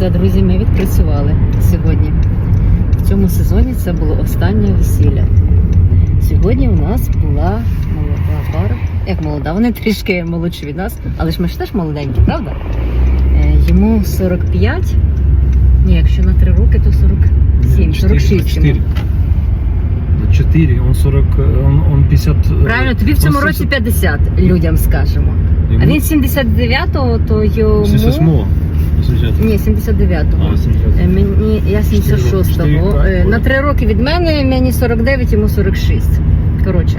Все, друзі, ми відпрацювали сьогодні. В цьому сезоні це було останнє весілля. Сьогодні у нас була молода пара. Як молода, вони трішки молодші від нас, але ж ми ж теж молоденькі, правда? Е, Йому 45. Ні, якщо на 3 роки, то 47, 46 йому. 4, он 40, он, он 50. э, Правильно, тобі в цьому році 50 людям скажемо. А він 79-го, то йому. 78 80 Ні, 79-го. А, 70. Е, Мені я 76-го. Е, На три роки від мене, мені 49, йому 46. Коротше,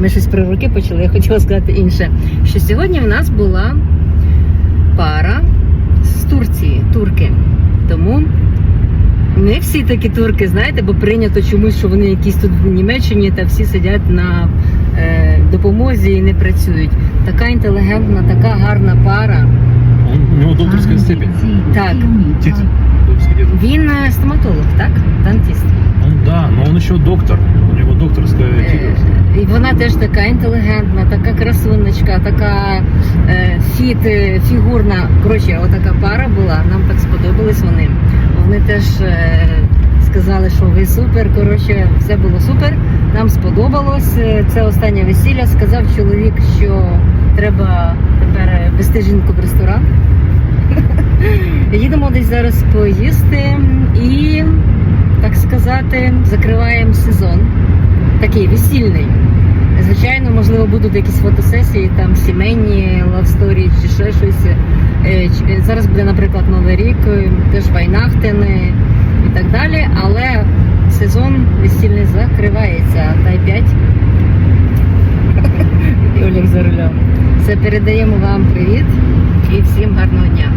ми щось про роки почали. Я хотіла сказати інше. Що сьогодні в нас була пара з Турції, турки. Тому не всі такі турки, знаєте, бо прийнято чомусь, що вони якісь тут в Німеччині та всі сидять на е, допомозі і не працюють. Така інтелігентна, така гарна пара. У него докторская степень. Так. Тит-. Він е, стоматолог, так? Дантист. Он, да, но он еще доктор. У него докторская Е, титул. І вона теж така інтелігентна, така красунечка, така е, фіт, е, фігурна. Коротше, отака пара була. Нам так сподобались вони. Вони теж е, сказали, що ви супер. Коротше, все було супер. Нам сподобалось. Е, Це останнє весілля. Сказав чоловік, що треба тепер е, жінку в ресторан. Їдемо десь зараз поїсти і, так сказати, закриваємо сезон. Такий весільний. Звичайно, можливо, будуть якісь фотосесії, там сімейні лавсторії чи ще щось. Е, е, Зараз буде, наприклад, Новий рік, е, теж вайнахтини і так далі. Але сезон весільний закривається. Та й 5. І Олег за рулем. Все передаємо вам привіт і всім гарного дня.